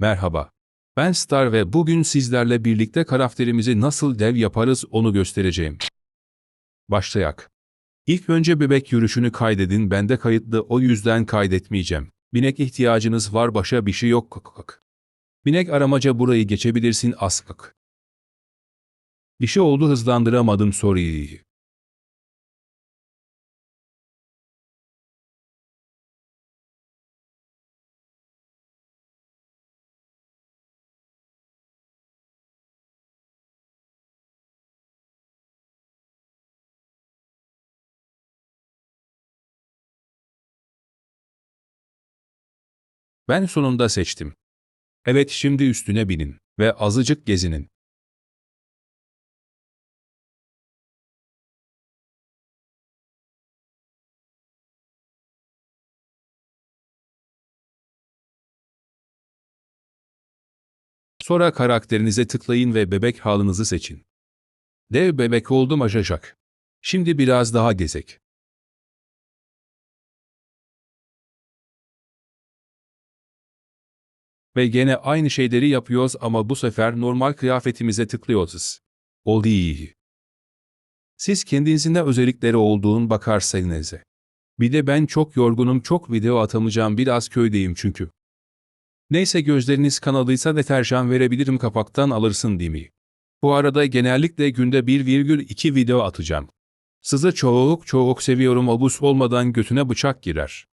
Merhaba. Ben Star ve bugün sizlerle birlikte karakterimizi nasıl dev yaparız onu göstereceğim. Başlayak. İlk önce bebek yürüyüşünü kaydedin bende kayıtlı o yüzden kaydetmeyeceğim. Binek ihtiyacınız var başa bir şey yok. Kıkık. Binek aramaca burayı geçebilirsin askık. Bir şey oldu hızlandıramadım soruyu. Ben sonunda seçtim. Evet şimdi üstüne binin ve azıcık gezinin. Sonra karakterinize tıklayın ve bebek halınızı seçin. Dev bebek oldum aşacak. Şimdi biraz daha gezek. Ve gene aynı şeyleri yapıyoruz ama bu sefer normal kıyafetimize tıklıyoruz. İyi. Siz kendinizin ne özellikleri olduğunu bakarsanız. Bir de ben çok yorgunum çok video atamayacağım biraz köydeyim çünkü. Neyse gözleriniz kanalıysa deterjan verebilirim kapaktan alırsın değil mi? Bu arada genellikle günde 1,2 video atacağım. Sizi çok çok seviyorum abus olmadan götüne bıçak girer.